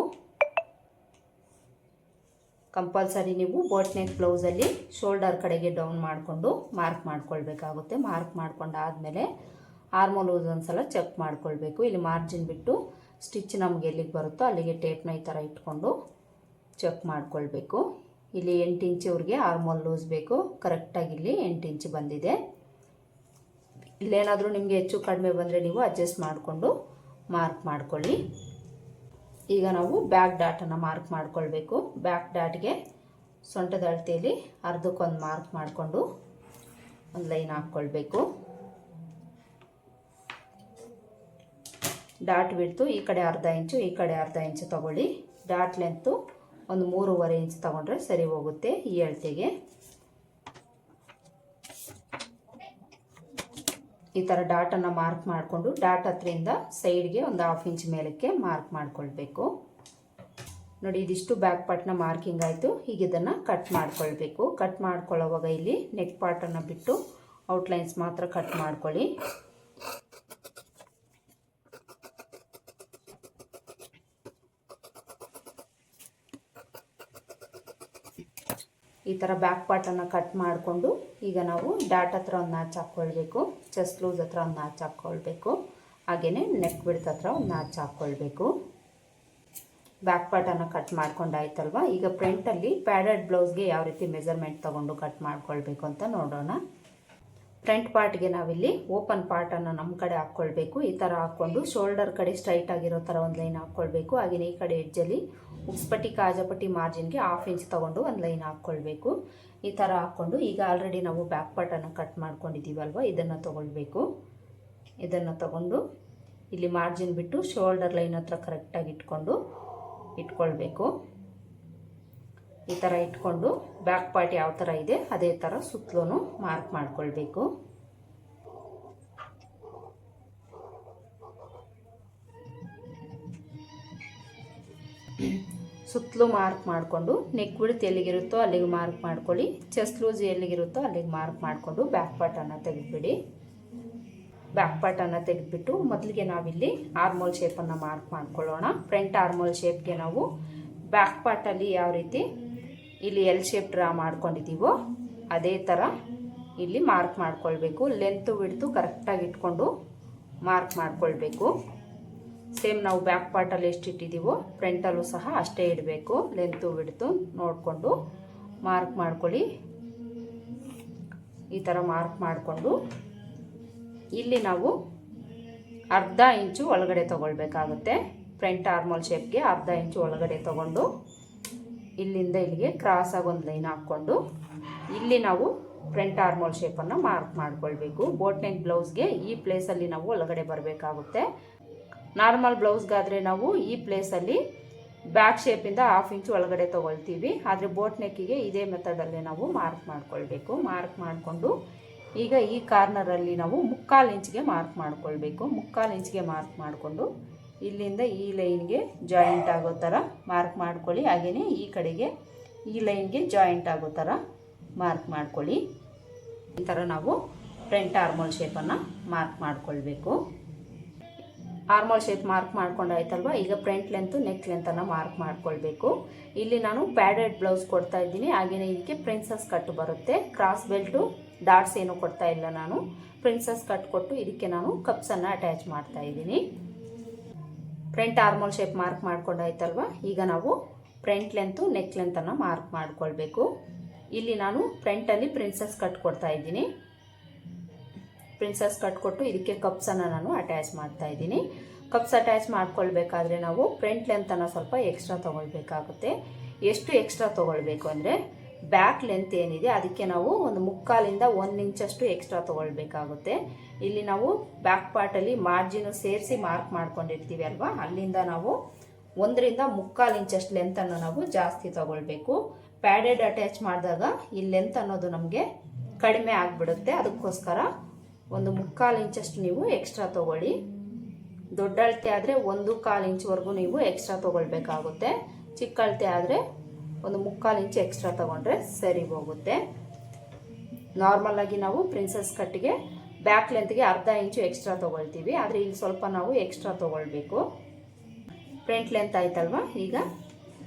ಕಂಪಲ್ಸರಿ ನೀವು ಬೋಟ್ ನೆಕ್ ಬ್ಲೌಸಲ್ಲಿ ಶೋಲ್ಡರ್ ಕಡೆಗೆ ಡೌನ್ ಮಾಡಿಕೊಂಡು ಮಾರ್ಕ್ ಮಾಡ್ಕೊಳ್ಬೇಕಾಗುತ್ತೆ. ಮಾರ್ಕ್ ಮಾಡ್ಕೊಂಡಾದಮೇಲೆ ಆರ್ಮೋಲ್ ಒಂದು ಸಲ ಚೆಕ್ ಮಾಡ್ಕೊಳ್ಬೇಕು. ಇಲ್ಲಿ ಮಾರ್ಜಿನ್ ಬಿಟ್ಟು ಸ್ಟಿಚ್ ನಮಗೆ ಎಲ್ಲಿಗೆ ಬರುತ್ತೋ ಅಲ್ಲಿಗೆ ಟೇಪ್ನ ಈ ಥರ ಇಟ್ಕೊಂಡು ಚೆಕ್ ಮಾಡ್ಕೊಳ್ಬೇಕು. ಇಲ್ಲಿ ಎಂಟು ಇಂಚಿವ್ರಿಗೆ ಆರ್ಮೋಲ್ ಲೂಸ್ ಬೇಕು. ಕರೆಕ್ಟಾಗಿ ಇಲ್ಲಿ ಎಂಟು ಇಂಚು ಬಂದಿದೆ. ಇಲ್ಲೇನಾದರೂ ನಿಮಗೆ ಹೆಚ್ಚು ಕಡಿಮೆ ಬಂದರೆ ನೀವು ಅಡ್ಜಸ್ಟ್ ಮಾಡಿಕೊಂಡು ಮಾರ್ಕ್ ಮಾಡ್ಕೊಳ್ಳಿ. ಈಗ ನಾವು ಬ್ಯಾಕ್ ಡಾಟನ್ನು ಮಾರ್ಕ್ ಮಾಡ್ಕೊಳ್ಬೇಕು. ಬ್ಯಾಕ್ ಡಾಟ್ಗೆ ಸೊಂಟದ ಅಳತೆಯಲ್ಲಿ ಅರ್ಧಕ್ಕೊಂದು ಮಾರ್ಕ್ ಮಾಡಿಕೊಂಡು ಒಂದು ಲೈನ್ ಹಾಕ್ಕೊಳ್ಬೇಕು. ಡಾಟ್ ಬಿಡ್ತು ಈ ಕಡೆ ಅರ್ಧ ಇಂಚು, ಈ ಕಡೆ ಅರ್ಧ ಇಂಚು ತಗೊಳ್ಳಿ. ಡಾಟ್ ಲೆಂತು ಒಂದು ಮೂರುವರೆ ಇಂಚ್ ತಗೊಂಡ್ರೆ ಸರಿ ಹೋಗುತ್ತೆ ಈ ಅಳತೆಗೆ. ಈ ಥರ ಡಾಟನ್ನು ಮಾರ್ಕ್ ಮಾಡಿಕೊಂಡು ಡಾಟ್ ಹತ್ರಿಂದ ಸೈಡ್ಗೆ ಒಂದು ಹಾಫ್ ಇಂಚ್ ಮೇಲಕ್ಕೆ ಮಾರ್ಕ್ ಮಾಡಿಕೊಳ್ಬೇಕು. ನೋಡಿ, ಇದಿಷ್ಟು ಬ್ಯಾಕ್ ಪಾರ್ಟ್ನ ಮಾರ್ಕಿಂಗ್ ಆಯಿತು. ಈಗ ಇದನ್ನು ಕಟ್ ಮಾಡ್ಕೊಳ್ಬೇಕು. ಕಟ್ ಮಾಡ್ಕೊಳ್ಳೋವಾಗ ಇಲ್ಲಿ ನೆಕ್ ಪಾರ್ಟನ್ನು ಬಿಟ್ಟು ಔಟ್ಲೈನ್ಸ್ ಮಾತ್ರ ಕಟ್ ಮಾಡ್ಕೊಳ್ಳಿ. ಈ ಥರ ಬ್ಯಾಕ್ ಪಾರ್ಟನ್ನು ಕಟ್ ಮಾಡಿಕೊಂಡು ಈಗ ನಾವು ಡಾಟ್ ಹತ್ರ ಒಂದು ನಾಚ್ ಹಾಕ್ಕೊಳ್ಬೇಕು ಚೆಸ್ಟ್ ಲೂಸ್ ಹತ್ರ ಒಂದು ನಾಚ್ ಹಾಕ್ಕೊಳ್ಬೇಕು ಹಾಗೆಯೇ ನೆಕ್ ಬಿಡ್ತ ಹತ್ರ ಒಂದು ನಾಚ್ ಹಾಕ್ಕೊಳ್ಬೇಕು ಬ್ಯಾಕ್ ಪಾರ್ಟನ್ನು ಕಟ್ ಮಾಡ್ಕೊಂಡಾಯ್ತಲ್ವ? ಈಗ ಫ್ರಂಟಲ್ಲಿ ಪ್ಯಾಡೆಡ್ ಬ್ಲೌಸ್ಗೆ ಯಾವ ರೀತಿ ಮೆಜರ್ಮೆಂಟ್ ತೊಗೊಂಡು ಕಟ್ ಮಾಡ್ಕೊಳ್ಬೇಕು ಅಂತ ನೋಡೋಣ. ಫ್ರಂಟ್ ಪಾರ್ಟ್ಗೆ ನಾವಿಲ್ಲಿ ಓಪನ್ ಪಾರ್ಟನ್ನು ನಮ್ಮ ಕಡೆ ಹಾಕ್ಕೊಳ್ಬೇಕು. ಈ ಥರ ಹಾಕ್ಕೊಂಡು ಶೋಲ್ಡರ್ ಕಡೆ ಸ್ಟ್ರೈಟ್ ಆಗಿರೋ ಥರ ಒಂದು ಲೈನ್ ಹಾಕ್ಕೊಳ್ಬೇಕು. ಹಾಗೆಯೇ ಈ ಕಡೆ ಎಡ್ಜಲ್ಲಿ ಉಕ್ಸ್ಪಟ್ಟಿ ಕಾಜಪಟ್ಟಿ ಮಾರ್ಜಿನ್ಗೆ ಹಾಫ್ ಇಂಚ್ ತೊಗೊಂಡು ಒಂದು ಲೈನ್ ಹಾಕ್ಕೊಳ್ಬೇಕು. ಈ ಥರ ಹಾಕ್ಕೊಂಡು ಈಗ ಆಲ್ರೆಡಿ ನಾವು ಬ್ಯಾಕ್ ಪಾರ್ಟನ್ನು ಕಟ್ ಮಾಡ್ಕೊಂಡಿದ್ದೀವಲ್ವ? ಇದನ್ನು ತೊಗೊಳ್ಬೇಕು. ಇದನ್ನು ತಗೊಂಡು ಇಲ್ಲಿ ಮಾರ್ಜಿನ್ ಬಿಟ್ಟು ಶೋಲ್ಡರ್ ಲೈನ್ ಹತ್ರ ಕರೆಕ್ಟಾಗಿ ಇಟ್ಕೊಂಡು ಇಟ್ಕೊಳ್ಬೇಕು. ಈ ಥರ ಇಟ್ಕೊಂಡು ಬ್ಯಾಕ್ ಪಾರ್ಟ್ ಯಾವ ಥರ ಇದೆ, ಅದೇ ಥರ ಸುತ್ತಲೂ ಮಾರ್ಕ್ ಮಾಡ್ಕೊಳ್ಬೇಕು. ಸುತ್ತಲೂ ಮಾರ್ಕ್ ಮಾಡಿಕೊಂಡು ನೆಕ್ ಬಿಡ್ತು ಎಲ್ಲಿಗಿರುತ್ತೋ ಅಲ್ಲಿಗೆ ಮಾರ್ಕ್ ಮಾಡ್ಕೊಳ್ಳಿ ಚೆಸ್ಟ್ ಲೂಸ್ ಎಲ್ಲಿಗಿರುತ್ತೋ ಅಲ್ಲಿಗೆ ಮಾರ್ಕ್ ಮಾಡಿಕೊಂಡು ಬ್ಯಾಕ್ ಪಾರ್ಟನ್ನು ತೆಗೆದುಬಿಡಿ. ಬ್ಯಾಕ್ ಪಾರ್ಟನ್ನು ತೆಗೆದುಬಿಟ್ಟು ಮೊದಲಿಗೆ ನಾವಿಲ್ಲಿ ಆರ್ಮೋಲ್ ಶೇಪನ್ನು ಮಾರ್ಕ್ ಮಾಡ್ಕೊಳ್ಳೋಣ. ಫ್ರಂಟ್ ಆರ್ಮೋಲ್ ಶೇಪ್ಗೆ ನಾವು ಬ್ಯಾಕ್ ಪಾರ್ಟಲ್ಲಿ ಯಾವ ರೀತಿ ಇಲ್ಲಿ ಎಲ್ ಶೇಪ್ ಡ್ರಾ ಮಾಡ್ಕೊಂಡಿದ್ದೀವೋ, ಅದೇ ಥರ ಇಲ್ಲಿ ಮಾರ್ಕ್ ಮಾಡ್ಕೊಳ್ಬೇಕು. ಲೆಂತು ಬಿಡ್ತು ಕರೆಕ್ಟಾಗಿ ಇಟ್ಕೊಂಡು ಮಾರ್ಕ್ ಮಾಡ್ಕೊಳ್ಬೇಕು. ಸೇಮ್ ನಾವು ಬ್ಯಾಕ್ ಪಾರ್ಟಲ್ಲಿ ಎಷ್ಟು ಇಟ್ಟಿದ್ದೀವೋ ಫ್ರಂಟಲ್ಲೂ ಸಹ ಅಷ್ಟೇ ಇಡಬೇಕು. ಲೆಂತು ಬಿಡ್ತು ನೋಡಿಕೊಂಡು ಮಾರ್ಕ್ ಮಾಡ್ಕೊಳ್ಳಿ. ಈ ಥರ ಮಾರ್ಕ್ ಮಾಡಿಕೊಂಡು ಇಲ್ಲಿ ನಾವು ಅರ್ಧ ಇಂಚು ಒಳಗಡೆ ತೊಗೊಳ್ಬೇಕಾಗುತ್ತೆ. ಫ್ರಂಟ್ ಆರ್ಮೋಲ್ ಶೇಪ್ಗೆ ಅರ್ಧ ಇಂಚು ಒಳಗಡೆ ತಗೊಂಡು ಇಲ್ಲಿಂದ ಇಲ್ಲಿಗೆ ಕ್ರಾಸಾಗಿ ಒಂದು ಲೈನ್ ಹಾಕ್ಕೊಂಡು ಇಲ್ಲಿ ನಾವು ಫ್ರಂಟ್ ಆರ್ಮೋಲ್ ಶೇಪನ್ನು ಮಾರ್ಕ್ ಮಾಡ್ಕೊಳ್ಬೇಕು. ಬೋಟ್ ನೆಕ್ ಬ್ಲೌಸ್ಗೆ ಈ ಪ್ಲೇಸಲ್ಲಿ ನಾವು ಒಳಗಡೆ ಬರಬೇಕಾಗುತ್ತೆ. ನಾರ್ಮಲ್ ಬ್ಲೌಸ್ಗಾದರೆ ನಾವು ಈ ಪ್ಲೇಸಲ್ಲಿ ಬ್ಯಾಕ್ ಶೇಪಿಂದ ಹಾಫ್ ಇಂಚ್ ಒಳಗಡೆ ತೊಗೊಳ್ತೀವಿ. ಆದರೆ ಬೋಟ್ ನೆಕ್ಕಿಗೆ ಇದೇ ಮೆಥಡಲ್ಲೇ ನಾವು ಮಾರ್ಕ್ ಮಾಡ್ಕೊಳ್ಬೇಕು. ಮಾರ್ಕ್ ಮಾಡಿಕೊಂಡು ಈಗ ಈ ಕಾರ್ನರಲ್ಲಿ ನಾವು ಮುಕ್ಕಾಲು ಇಂಚ್ಗೆ ಮಾರ್ಕ್ ಮಾಡ್ಕೊಳ್ಬೇಕು. ಮುಕ್ಕಾಲು ಇಂಚ್ಗೆ ಮಾರ್ಕ್ ಮಾಡಿಕೊಂಡು ಇಲ್ಲಿಂದ ಈ ಲೈನ್ಗೆ ಜಾಯಿಂಟ್ ಆಗೋ ಥರ ಮಾರ್ಕ್ ಮಾಡ್ಕೊಳ್ಳಿ. ಹಾಗೆಯೇ ಈ ಕಡೆಗೆ ಈ ಲೈನ್ಗೆ ಜಾಯಿಂಟ್ ಆಗೋ ಥರ ಮಾರ್ಕ್ ಮಾಡ್ಕೊಳ್ಳಿ. ಈ ಥರ ನಾವು ಫ್ರಂಟ್ ಆರ್ಮೋಲ್ ಶೇಪನ್ನು ಮಾರ್ಕ್ ಮಾಡ್ಕೊಳ್ಬೇಕು. ಆರ್ಮೋಲ್ ಶೇಪ್ ಮಾರ್ಕ್ ಮಾಡ್ಕೊಂಡಾಯ್ತಲ್ವ ಈಗ ಫ್ರಂಟ್ ಲೆಂತು, ನೆಕ್ ಲೆಂತನ್ನು ಮಾರ್ಕ್ ಮಾಡ್ಕೊಳ್ಬೇಕು. ಇಲ್ಲಿ ನಾನು ಪ್ಯಾಡೆಡ್ ಬ್ಲೌಸ್ ಕೊಡ್ತಾ ಇದ್ದೀನಿ. ಹಾಗೆಯೇ ಇದಕ್ಕೆ ಪ್ರಿನ್ಸಸ್ ಕಟ್ ಬರುತ್ತೆ. ಕ್ರಾಸ್ ಬೆಲ್ಟು, ಡಾಟ್ಸ್ ಏನು ಕೊಡ್ತಾ ಇಲ್ಲ ನಾನು. ಪ್ರಿನ್ಸಸ್ ಕಟ್ ಕೊಟ್ಟು ಇದಕ್ಕೆ ನಾನು ಕಪ್ಸನ್ನು ಅಟ್ಯಾಚ್ ಮಾಡ್ತಾ ಇದ್ದೀನಿ. ಫ್ರಂಟ್ ಆರ್ಮೋಲ್ ಶೇಪ್ ಮಾರ್ಕ್ ಮಾಡ್ಕೊಂಡಾಯ್ತಲ್ವ? ಈಗ ನಾವು ಫ್ರಂಟ್ ಲೆಂತು ನೆಕ್ ಲೆಂತನ್ನು ಮಾರ್ಕ್ ಮಾಡ್ಕೊಳ್ಬೇಕು. ಇಲ್ಲಿ ನಾನು ಫ್ರಂಟಲ್ಲಿ ಪ್ರಿನ್ಸಸ್ ಕಟ್ ಕೊಡ್ತಾ ಇದ್ದೀನಿ. ಪ್ರಿನ್ಸಸ್ ಕಟ್ ಕೊಟ್ಟು ಇದಕ್ಕೆ ಕಪ್ಸನ್ನು ನಾನು ಅಟ್ಯಾಚ್ ಮಾಡ್ತಾ ಇದ್ದೀನಿ. ಕಪ್ಸ್ ಅಟ್ಯಾಚ್ ಮಾಡ್ಕೊಳ್ಬೇಕಾದ್ರೆ ನಾವು ಫ್ರಂಟ್ ಲೆಂತನ್ನು ಸ್ವಲ್ಪ ಎಕ್ಸ್ಟ್ರಾ ತೊಗೊಳ್ಬೇಕಾಗುತ್ತೆ. ಎಷ್ಟು ಎಕ್ಸ್ಟ್ರಾ ತೊಗೊಳ್ಬೇಕು ಅಂದರೆ ಬ್ಯಾಕ್ ಲೆಂತ್ ಏನಿದೆ, ಅದಕ್ಕೆ ನಾವು ಒಂದು ಮುಕ್ಕಾಲಿಂದ ಒಂದು ಇಂಚಷ್ಟು ಎಕ್ಸ್ಟ್ರಾ ತೊಗೊಳ್ಬೇಕಾಗುತ್ತೆ. ಇಲ್ಲಿ ನಾವು ಬ್ಯಾಕ್ ಪಾರ್ಟಲ್ಲಿ ಮಾರ್ಜಿನು ಸೇರಿಸಿ ಮಾರ್ಕ್ ಮಾಡ್ಕೊಂಡಿರ್ತೀವಿ ಅಲ್ವಾ? ಅಲ್ಲಿಂದ ನಾವು ಒಂದರಿಂದ ಮುಕ್ಕಾಲು ಇಂಚಷ್ಟು ಲೆಂತನ್ನು ನಾವು ಜಾಸ್ತಿ ತಗೊಳ್ಬೇಕು. ಪ್ಯಾಡೆಡ್ ಅಟ್ಯಾಚ್ ಮಾಡಿದಾಗ ಈ ಲೆಂತ್ ಅನ್ನೋದು ನಮಗೆ ಕಡಿಮೆ ಆಗಿಬಿಡುತ್ತೆ. ಅದಕ್ಕೋಸ್ಕರ ಒಂದು ಮುಕ್ಕಾಲು ಇಂಚಷ್ಟು ನೀವು ಎಕ್ಸ್ಟ್ರಾ ತೊಗೊಳ್ಳಿ. ದೊಡ್ಡ ಅಳತೆ ಆದರೆ ಒಂದು ಕಾಲು ಇಂಚ್ವರೆಗೂ ನೀವು ಎಕ್ಸ್ಟ್ರಾ ತೊಗೊಳ್ಬೇಕಾಗುತ್ತೆ. ಚಿಕ್ಕ ಅಳತೆ ಆದರೆ ಒಂದು ಮುಕ್ಕಾಲು ಇಂಚ್ ಎಕ್ಸ್ಟ್ರಾ ತೊಗೊಂಡ್ರೆ ಸರಿ ಹೋಗುತ್ತೆ. ನಾರ್ಮಲಾಗಿ ನಾವು ಪ್ರಿನ್ಸಸ್ ಕಟ್ಟಿಗೆ ಬ್ಯಾಕ್ ಲೆಂತ್ಗೆ ಅರ್ಧ ಇಂಚು ಎಕ್ಸ್ಟ್ರಾ ತೊಗೊಳ್ತೀವಿ. ಆದರೆ ಇಲ್ಲಿ ಸ್ವಲ್ಪ ನಾವು ಎಕ್ಸ್ಟ್ರಾ ತೊಗೊಳ್ಬೇಕು. ಫ್ರಂಟ್ ಲೆಂತ್ ಆಯ್ತಲ್ವ? ಈಗ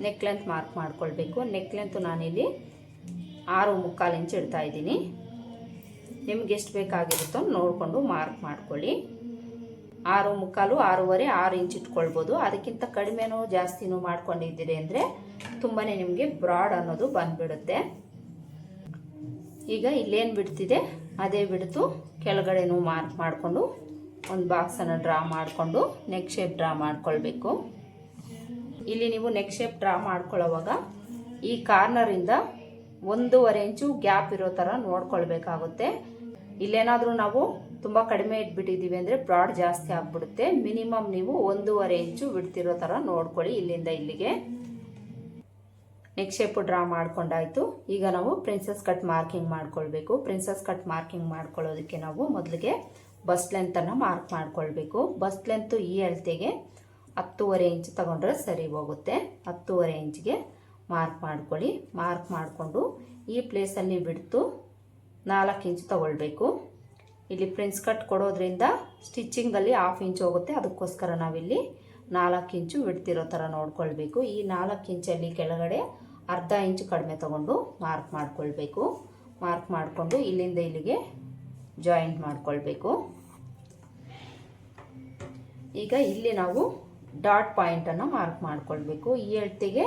ನೆಕ್ ಲೆಂತ್ ಮಾರ್ಕ್ ಮಾಡ್ಕೊಳ್ಬೇಕು. ನೆಕ್ ಲೆಂತ್ ನಾನಿಲ್ಲಿ ಆರು ಮುಕ್ಕಾಲು ಇಂಚು ಇಡ್ತಾ ಇದ್ದೀನಿ. ನಿಮ್ಗೆ ಎಷ್ಟು ಬೇಕಾಗಿರುತ್ತೋ ನೋಡಿಕೊಂಡು ಮಾರ್ಕ್ ಮಾಡ್ಕೊಳ್ಳಿ. ಆರು ಮುಕ್ಕಾಲು, ಆರೂವರೆ, ಆರು ಇಂಚ್ ಇಟ್ಕೊಳ್ಬೋದು. ಅದಕ್ಕಿಂತ ಕಡಿಮೆನೋ ಜಾಸ್ತಿನೂ ಮಾಡ್ಕೊಂಡಿದ್ದೀರಿ ಅಂದರೆ ತುಂಬಾ ನಿಮಗೆ ಬ್ರಾಡ್ ಅನ್ನೋದು ಬಂದುಬಿಡುತ್ತೆ. ಈಗ ಇಲ್ಲೇನು ಬಿಡ್ತಿದೆ? ಅದೇ ಬಿಡ್ತು. ಕೆಳಗಡೆನೂ ಮಾರ್ಕ್ ಮಾಡಿಕೊಂಡು, ಒಂದು ಬಾಕ್ಸನ್ನು ಡ್ರಾ ಮಾಡಿಕೊಂಡು ನೆಕ್ ಶೇಪ್ ಡ್ರಾ ಮಾಡ್ಕೊಳ್ಬೇಕು. ಇಲ್ಲಿ ನೀವು ನೆಕ್ ಶೇಪ್ ಡ್ರಾ ಮಾಡ್ಕೊಳ್ಳೋವಾಗ, ಈ ಕಾರ್ನರಿಂದ ಒಂದೂವರೆ ಇಂಚು ಗ್ಯಾಪ್ ಇರೋ ಥರ ನೋಡ್ಕೊಳ್ಬೇಕಾಗುತ್ತೆ. ಇಲ್ಲೇನಾದರೂ ನಾವು ತುಂಬ ಕಡಿಮೆ ಇಟ್ಬಿಟ್ಟಿದ್ದೀವಿ ಅಂದರೆ ಬ್ರಾಡ್ ಜಾಸ್ತಿ ಆಗಿಬಿಡುತ್ತೆ. ಮಿನಿಮಮ್ ನೀವು ಒಂದೂವರೆ ಇಂಚು ಬಿಡ್ತಿರೋ ಥರ ನೋಡ್ಕೊಳ್ಳಿ ಇಲ್ಲಿಂದ ಇಲ್ಲಿಗೆ. ನೆಕ್ ಶೇಪು ಡ್ರಾ ಮಾಡ್ಕೊಂಡಾಯಿತು. ಈಗ ನಾವು ಪ್ರಿನ್ಸಸ್ ಕಟ್ ಮಾರ್ಕಿಂಗ್ ಮಾಡ್ಕೊಳ್ಬೇಕು. ಪ್ರಿನ್ಸಸ್ ಕಟ್ ಮಾರ್ಕಿಂಗ್ ಮಾಡ್ಕೊಳ್ಳೋದಕ್ಕೆ ನಾವು ಮೊದಲಿಗೆ ಬಸ್ ಲೆಂತನ್ನು ಮಾರ್ಕ್ ಮಾಡ್ಕೊಳ್ಬೇಕು. ಬಸ್ ಲೆಂತು ಈ ಅಳತೆಗೆ ಹತ್ತೂವರೆ ಇಂಚ್ ತಗೊಂಡ್ರೆ ಸರಿ ಹೋಗುತ್ತೆ. ಹತ್ತೂವರೆ ಇಂಚ್ಗೆ ಮಾರ್ಕ್ ಮಾಡ್ಕೊಳ್ಳಿ. ಮಾರ್ಕ್ ಮಾಡಿಕೊಂಡು ಈ ಪ್ಲೇಸಲ್ಲಿ ಬಿಡ್ತು ನಾಲ್ಕು ಇಂಚ್ ತಗೊಳ್ಬೇಕು. ಇಲ್ಲಿ ಪ್ರಿನ್ಸ್ ಕಟ್ ಕೊಡೋದ್ರಿಂದ ಸ್ಟಿಚ್ಚಿಂಗಲ್ಲಿ ಹಾಫ್ ಇಂಚ್ ಹೋಗುತ್ತೆ. ಅದಕ್ಕೋಸ್ಕರ ನಾವಿಲ್ಲಿ ನಾಲ್ಕು ಇಂಚು ಬಿಡ್ತಿರೋ ಥರ ನೋಡ್ಕೊಳ್ಬೇಕು. ಈ ನಾಲ್ಕು ಇಂಚಲ್ಲಿ ಕೆಳಗಡೆ ಅರ್ಧ ಇಂಚು ಕಡಿಮೆ ತಗೊಂಡು ಮಾರ್ಕ್ ಮಾಡ್ಕೊಳ್ಬೇಕು. ಮಾರ್ಕ್ ಮಾಡಿಕೊಂಡು ಇಲ್ಲಿಂದ ಇಲ್ಲಿಗೆ ಜಾಯಿಂಟ್ ಮಾಡಿಕೊಳ್ಬೇಕು. ಈಗ ಇಲ್ಲಿ ನಾವು ಡಾಟ್ ಪಾಯಿಂಟನ್ನು ಮಾರ್ಕ್ ಮಾಡಿಕೊಳ್ಬೇಕು. ಈ ಎಳ್ತಿಗೆ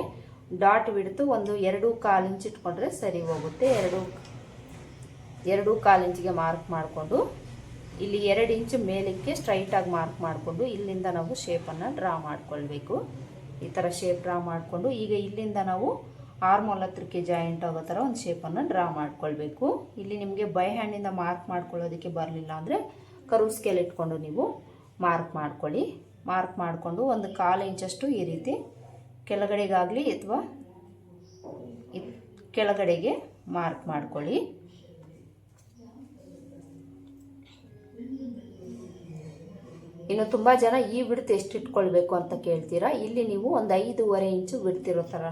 ಡಾಟ್ ಬಿಡ್ತು ಒಂದು ಎರಡು ಕಾಲು ಇಂಚ್ ಇಟ್ಕೊಂಡ್ರೆ ಸರಿ ಹೋಗುತ್ತೆ. ಎರಡು ಎರಡು ಕಾಲು ಇಂಚಿಗೆ ಮಾರ್ಕ್ ಮಾಡಿಕೊಂಡು ಇಲ್ಲಿ ಎರಡು ಇಂಚು ಮೇಲಕ್ಕೆ ಸ್ಟ್ರೈಟಾಗಿ ಮಾರ್ಕ್ ಮಾಡಿಕೊಂಡು ಇಲ್ಲಿಂದ ನಾವು ಶೇಪನ್ನು ಡ್ರಾ ಮಾಡಿಕೊಳ್ಬೇಕು. ಈ ಥರ ಶೇಪ್ ಡ್ರಾ ಮಾಡಿಕೊಂಡು ಈಗ ಇಲ್ಲಿಂದ ನಾವು ಆರ್ಮೋಲ್ ಹತ್ರಕ್ಕೆ ಜಾಯಿಂಟ್ ಆಗೋ ಥರ ಒಂದು ಶೇಪನ್ನು ಡ್ರಾ ಮಾಡ್ಕೊಳ್ಬೇಕು. ಇಲ್ಲಿ ನಿಮಗೆ ಬೈ ಹ್ಯಾಂಡಿಂದ ಮಾರ್ಕ್ ಮಾಡ್ಕೊಳ್ಳೋದಕ್ಕೆ ಬರಲಿಲ್ಲ ಅಂದರೆ ಕರು ಸ್ಕೇಲ್ ಇಟ್ಕೊಂಡು ನೀವು ಮಾರ್ಕ್ ಮಾಡ್ಕೊಳ್ಳಿ. ಮಾರ್ಕ್ ಮಾಡಿಕೊಂಡು ಒಂದು ಕಾಲು ಇಂಚಷ್ಟು ಈ ರೀತಿ ಕೆಳಗಡೆಗಾಗಲಿ ಅಥವಾ ಕೆಳಗಡೆಗೆ ಮಾರ್ಕ್ ಮಾಡ್ಕೊಳ್ಳಿ. ಇನ್ನು ತುಂಬ ಜನ ಈ ಬಿಡ್ತು ಎಷ್ಟು ಇಟ್ಕೊಳ್ಬೇಕು ಅಂತ ಕೇಳ್ತೀರಾ? ಇಲ್ಲಿ ನೀವು ಒಂದು ಐದೂವರೆ ಇಂಚು ಬಿಡ್ತಿರೋ ಥರ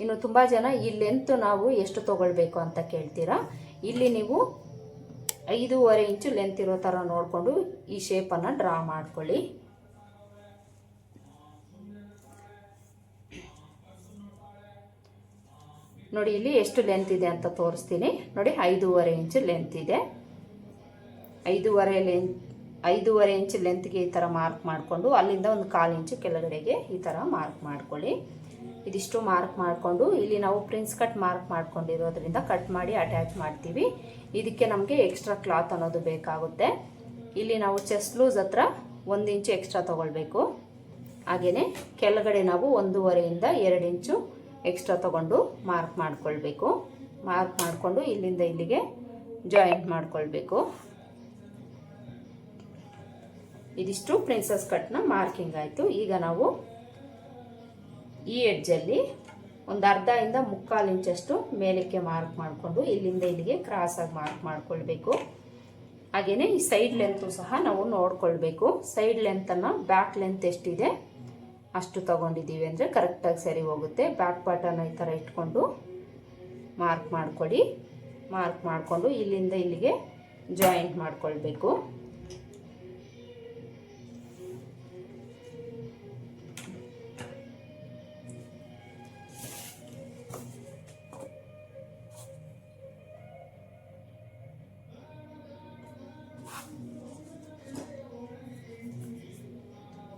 ಇನ್ನು ತುಂಬ ಜನ ಈ ಲೆಂತ್ ನಾವು ಎಷ್ಟು ತೊಗೊಳ್ಬೇಕು ಅಂತ ಕೇಳ್ತೀರಾ? ಇಲ್ಲಿ ನೀವು ಐದೂವರೆ ಇಂಚು ಲೆಂತ್ ಇರೋ ಥರ ನೋಡಿಕೊಂಡು ಈ ಶೇಪನ್ನು ಡ್ರಾ ಮಾಡ್ಕೊಳ್ಳಿ. ನೋಡಿ, ಇಲ್ಲಿ ಎಷ್ಟು ಲೆಂತ್ ಇದೆ ಅಂತ ತೋರಿಸ್ತೀನಿ. ನೋಡಿ, ಐದೂವರೆ ಇಂಚು ಲೆಂತ್ ಇದೆ. ಐದೂವರೆ ಲೆಂತ್ ಐದೂವರೆ ಇಂಚು ಲೆಂತ್ಗೆ ಈ ಥರ ಮಾರ್ಕ್ ಮಾಡಿಕೊಂಡು ಅಲ್ಲಿಂದ ಒಂದು ಕಾಲು ಇಂಚು ಕೆಳಗಡೆಗೆ ಈ ಥರ ಮಾರ್ಕ್ ಮಾಡ್ಕೊಳ್ಳಿ. ಇದಿಷ್ಟು ಮಾರ್ಕ್ ಮಾಡಿಕೊಂಡು, ಇಲ್ಲಿ ನಾವು ಪ್ರಿನ್ಸ್ ಕಟ್ ಮಾರ್ಕ್ ಮಾಡ್ಕೊಂಡಿರೋದ್ರಿಂದ ಕಟ್ ಮಾಡಿ ಅಟ್ಯಾಚ್ ಮಾಡ್ತೀವಿ. ಇದಕ್ಕೆ ನಮಗೆ ಎಕ್ಸ್ಟ್ರಾ ಕ್ಲಾತ್ ಅನ್ನೋದು ಬೇಕಾಗುತ್ತೆ. ಇಲ್ಲಿ ನಾವು ಚೆಸ್ಟ್ ಲೂಸ್ ಹತ್ರ ಒಂದು ಇಂಚು ಎಕ್ಸ್ಟ್ರಾ ತೊಗೊಳ್ಬೇಕು. ಹಾಗೆಯೇ ಕೆಳಗಡೆ ನಾವು ಒಂದೂವರೆಯಿಂದ ಎರಡು ಇಂಚು ಎಕ್ಸ್ಟ್ರಾ ತೊಗೊಂಡು ಮಾರ್ಕ್ ಮಾಡಿಕೊಳ್ಬೇಕು. ಮಾರ್ಕ್ ಮಾಡಿಕೊಂಡು ಇಲ್ಲಿಂದ ಇಲ್ಲಿಗೆ ಜಾಯಿಂಟ್ ಮಾಡಿಕೊಳ್ಬೇಕು. ಇದಿಷ್ಟು ಪ್ರಿನ್ಸಸ್ ಕಟ್ನ ಮಾರ್ಕಿಂಗ್ ಆಯಿತು. ಈಗ ನಾವು ಈ ಎಡ್ಜಲ್ಲಿ ಒಂದು ಅರ್ಧ ಇಂದ ಮುಕ್ಕಾಲು ಇಂಚಷ್ಟು ಮೇಲಕ್ಕೆ ಮಾರ್ಕ್ ಮಾಡಿಕೊಂಡು ಇಲ್ಲಿಂದ ಇಲ್ಲಿಗೆ ಕ್ರಾಸಾಗಿ ಮಾರ್ಕ್ ಮಾಡ್ಕೊಳ್ಬೇಕು. ಹಾಗೆಯೇ ಈ ಸೈಡ್ ಲೆಂತು ಸಹ ನಾವು ನೋಡ್ಕೊಳ್ಬೇಕು. ಸೈಡ್ ಲೆಂತನ್ನು ಬ್ಯಾಕ್ ಲೆಂತ್ ಎಷ್ಟಿದೆ ಅಷ್ಟು ತಗೊಂಡಿದ್ದೀವಿ ಅಂದರೆ ಕರೆಕ್ಟಾಗಿ ಸರಿ ಹೋಗುತ್ತೆ. ಬ್ಯಾಕ್ ಪಾರ್ಟನ್ನು ಈ ಥರ ಇಟ್ಕೊಂಡು ಮಾರ್ಕ್ ಮಾಡ್ಕೊಳ್ಳಿ. ಮಾರ್ಕ್ ಮಾಡಿಕೊಂಡು ಇಲ್ಲಿಂದ ಇಲ್ಲಿಗೆ ಜಾಯಿಂಟ್ ಮಾಡ್ಕೊಳ್ಬೇಕು.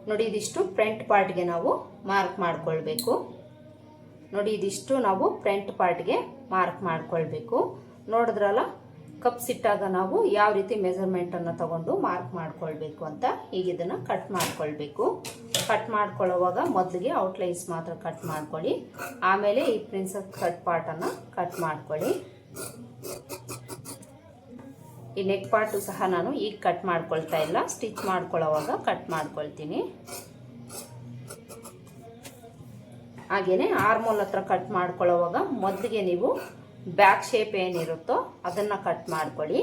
ನೋಡಿ, ಇದಿಷ್ಟು ಫ್ರಂಟ್ ಪಾರ್ಟ್ಗೆ ನಾವು ಮಾರ್ಕ್ ಮಾಡಿಕೊಳ್ಬೇಕು. ನೋಡಿ, ಇದಿಷ್ಟು ನಾವು ಫ್ರಂಟ್ ಪಾರ್ಟ್ಗೆ ಮಾರ್ಕ್ ಮಾಡಿಕೊಳ್ಬೇಕು. ನೋಡಿದ್ರಲ್ಲ ಕಪ್ ಸಿಟ್ಟಾಗ ನಾವು ಯಾವ ರೀತಿ ಮೆಸರ್ಮೆಂಟನ್ನು ತಗೊಂಡು ಮಾರ್ಕ್ ಮಾಡಿಕೊಳ್ಬೇಕು ಅಂತ ಈಗ ಇದನ್ನು ಕಟ್ ಮಾಡಿಕೊಳ್ಬೇಕು. ಕಟ್ ಮಾಡ್ಕೊಳ್ಳೋವಾಗ ಮೊದಲಿಗೆ ಔಟ್ಲೈನ್ಸ್ ಮಾತ್ರ ಕಟ್ ಮಾಡ್ಕೊಳ್ಳಿ. ಆಮೇಲೆ ಈ ಪ್ರಿನ್ಸಸ್ ಕಟ್ ಪಾರ್ಟನ್ನು ಕಟ್ ಮಾಡ್ಕೊಳ್ಳಿ. ಈ ನೆಕ್ ಪಾರ್ಟು ಸಹ ನಾನು ಈಗ ಕಟ್ ಮಾಡ್ಕೊಳ್ತಾ ಇಲ್ಲ. ಸ್ಟಿಚ್ ಮಾಡ್ಕೊಳ್ಳೋವಾಗ ಕಟ್ ಮಾಡ್ಕೊಳ್ತೀನಿ. ಹಾಗೆಯೇ ಆರ್ಮೋಲ್ ಹತ್ರ ಕಟ್ ಮಾಡ್ಕೊಳ್ಳೋವಾಗ ಮೊದಲಿಗೆ ನೀವು ಬ್ಯಾಕ್ ಶೇಪ್ ಏನಿರುತ್ತೋ ಅದನ್ನು ಕಟ್ ಮಾಡ್ಕೊಳ್ಳಿ.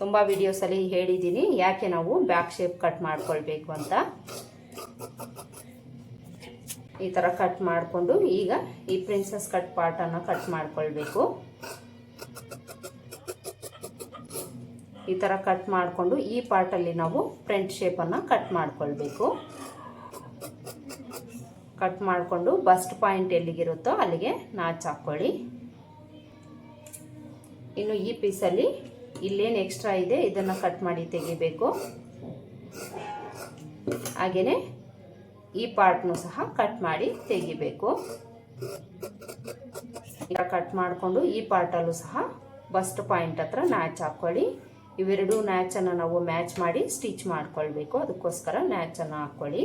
ತುಂಬ ವಿಡಿಯೋಸಲ್ಲಿ ಹೇಳಿದ್ದೀನಿ ಯಾಕೆ ನಾವು ಬ್ಯಾಕ್ ಶೇಪ್ ಕಟ್ ಮಾಡ್ಕೊಳ್ಬೇಕು ಅಂತ. ಈ ಥರ ಕಟ್ ಮಾಡಿಕೊಂಡು ಈಗ ಈ ಪ್ರಿನ್ಸಸ್ ಕಟ್ ಪಾರ್ಟನ್ನು ಕಟ್ ಮಾಡ್ಕೊಳ್ಬೇಕು. ಈ ಥರ ಕಟ್ ಮಾಡಿಕೊಂಡು ಈ ಪಾರ್ಟಲ್ಲಿ ನಾವು ಫ್ರಂಟ್ ಶೇಪನ್ನು ಕಟ್ ಮಾಡಿಕೊಳ್ಬೇಕು. ಕಟ್ ಮಾಡಿಕೊಂಡು ಬಸ್ಟ್ ಪಾಯಿಂಟ್ ಎಲ್ಲಿಗಿರುತ್ತೋ ಅಲ್ಲಿಗೆ ನಾಚ್ ಹಾಕ್ಕೊಳ್ಳಿ. ಇನ್ನು ಈ ಪೀಸಲ್ಲಿ ಇಲ್ಲೇನು ಎಕ್ಸ್ಟ್ರಾ ಇದೆ, ಇದನ್ನು ಕಟ್ ಮಾಡಿ ತೆಗಿಬೇಕು. ಹಾಗೆಯೇ ಈ ಪಾರ್ಟ್ನು ಸಹ ಕಟ್ ಮಾಡಿ ತೆಗಿಬೇಕು. ಕಟ್ ಮಾಡಿಕೊಂಡು ಈ ಪಾರ್ಟಲ್ಲೂ ಸಹ ಬಸ್ಟ್ ಪಾಯಿಂಟ್ ಹತ್ರ ನಾಚ್ ಹಾಕ್ಕೊಳ್ಳಿ. ಇವೆರಡೂ ನ್ಯಾಚನ್ನು ನಾವು ಮ್ಯಾಚ್ ಮಾಡಿ ಸ್ಟಿಚ್ ಮಾಡ್ಕೊಳ್ಬೇಕು. ಅದಕ್ಕೋಸ್ಕರ ನ್ಯಾಚನ್ನು ಹಾಕ್ಕೊಳ್ಳಿ.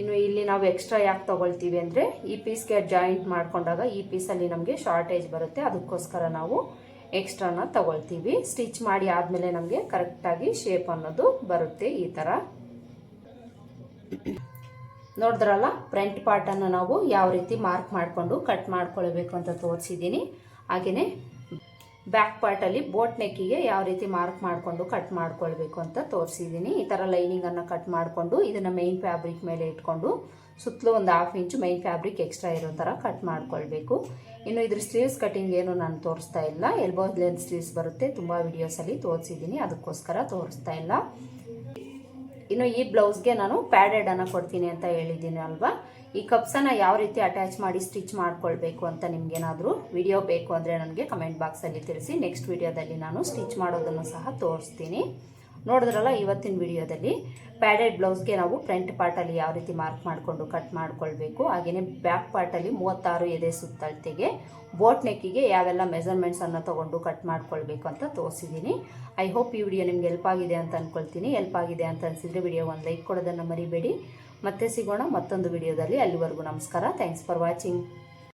ಇನ್ನು ಇಲ್ಲಿ ನಾವು ಎಕ್ಸ್ಟ್ರಾ ಯಾಕೆ ತೊಗೊಳ್ತೀವಿ ಅಂದರೆ ಈ ಪೀಸ್ಗೆ ಜಾಯಿಂಟ್ ಮಾಡ್ಕೊಂಡಾಗ ಈ ಪೀಸಲ್ಲಿ ನಮಗೆ ಶಾರ್ಟೇಜ್ ಬರುತ್ತೆ. ಅದಕ್ಕೋಸ್ಕರ ನಾವು ಎಕ್ಸ್ಟ್ರಾನ ತಗೊಳ್ತೀವಿ. ಸ್ಟಿಚ್ ಮಾಡಿ ಆದಮೇಲೆ ನಮಗೆ ಕರೆಕ್ಟಾಗಿ ಶೇಪ್ ಅನ್ನೋದು ಬರುತ್ತೆ ಈ ಥರ ನೋಡಿದ್ರಲ್ಲ ಫ್ರಂಟ್ ಪಾರ್ಟನ್ನು ನಾವು ಯಾವ ರೀತಿ ಮಾರ್ಕ್ ಮಾಡಿಕೊಂಡು ಕಟ್ ಮಾಡ್ಕೊಳ್ಬೇಕು ಅಂತ ತೋರಿಸಿದ್ದೀನಿ. ಹಾಗೆಯೇ ಬ್ಯಾಕ್ ಪಾರ್ಟಲ್ಲಿ ಬೋಟ್ ನೆಕ್ಕಿಗೆ ಯಾವ ರೀತಿ ಮಾರ್ಕ್ ಮಾಡಿಕೊಂಡು ಕಟ್ ಮಾಡ್ಕೊಳ್ಬೇಕು ಅಂತ ತೋರಿಸಿದ್ದೀನಿ. ಈ ಥರ ಲೈನಿಂಗನ್ನು ಕಟ್ ಮಾಡಿಕೊಂಡು ಇದನ್ನು ಮೈನ್ ಫ್ಯಾಬ್ರಿಕ್ ಮೇಲೆ ಇಟ್ಕೊಂಡು ಸುತ್ತಲೂ ಒಂದು half inch main fabric extra ಇರೋ ಥರ ಕಟ್ ಮಾಡ್ಕೊಳ್ಬೇಕು. ಇನ್ನು ಇದ್ರ ಸ್ಲೀವ್ಸ್ ಕಟಿಂಗ್ ಏನು ನಾನು ತೋರಿಸ್ತಾ ಇಲ್ಲ. ಎಲ್ಬೋ ಲೆಂತ್ ಸ್ಲೀವ್ಸ್ ಬರುತ್ತೆ. ತುಂಬ ವಿಡಿಯೋಸಲ್ಲಿ ತೋರಿಸಿದ್ದೀನಿ. ಅದಕ್ಕೋಸ್ಕರ ತೋರಿಸ್ತಾ ಇಲ್ಲ. ಇನ್ನು ಈ ಬ್ಲೌಸ್ಗೆ ನಾನು ಪ್ಯಾಡೆಡನ್ನು ಕೊಡ್ತೀನಿ ಅಂತ ಹೇಳಿದ್ದೀನಿ ಅಲ್ವಾ? ಈ ಕಪ್ಸನ್ನ ಯಾವ ರೀತಿ ಅಟ್ಯಾಚ್ ಮಾಡಿ ಸ್ಟಿಚ್ ಮಾಡ್ಕೊಳ್ಬೇಕು ಅಂತ ನಿಮ್ಗೇನಾದರೂ ವಿಡಿಯೋ ಬೇಕು ಅಂದರೆ ನನಗೆ ಕಮೆಂಟ್ ಬಾಕ್ಸಲ್ಲಿ ತಿಳಿಸಿ. ನೆಕ್ಸ್ಟ್ ವಿಡಿಯೋದಲ್ಲಿ ನಾನು ಸ್ಟಿಚ್ ಮಾಡೋದನ್ನು ಸಹ ತೋರಿಸ್ತೀನಿ. ನೋಡಿದ್ರಲ್ಲ, ಇವತ್ತಿನ ವಿಡಿಯೋದಲ್ಲಿ ಪ್ಯಾಡೆಡ್ ಬ್ಲೌಸ್ಗೆ ನಾವು ಫ್ರಂಟ್ ಪಾರ್ಟಲ್ಲಿ ಯಾವ ರೀತಿ ಮಾರ್ಕ್ ಮಾಡಿಕೊಂಡು ಕಟ್ ಮಾಡ್ಕೊಳ್ಬೇಕು. ಹಾಗೆಯೇ ಬ್ಯಾಕ್ ಪಾರ್ಟಲ್ಲಿ ಮೂವತ್ತಾರು ಎದೆ ಸುತ್ತಳತೆಗೆ ಬೋಟ್ ನೆಕ್ಕಿಗೆ ಯಾವೆಲ್ಲ ಮೆಸರ್ಮೆಂಟ್ಸನ್ನು ತೊಗೊಂಡು ಕಟ್ ಮಾಡ್ಕೊಳ್ಬೇಕು ಅಂತ ತೋರಿಸಿದ್ದೀನಿ ಐ ಹೋಪ್ ಈ ವಿಡಿಯೋ ನಿಮ್ಗೆ ಹೆಲ್ಪ್ ಆಗಿದೆ ಅಂತ ಅಂದ್ಕೊಳ್ತೀನಿ ಹೆಲ್ಪ್ ಆಗಿದೆ ಅಂತ ಅನಿಸಿದ್ರೆ ವಿಡಿಯೋ ಒಂದು ಲೈಕ್ ಕೊಡೋದನ್ನು ಮರಿಬೇಡಿ. ಮತ್ತೆ ಸಿಗೋಣ ಮತ್ತೊಂದು ವಿಡಿಯೋದಲ್ಲಿ ಅಲ್ಲಿವರೆಗೂ ನಮಸ್ಕಾರ. Thanks for watching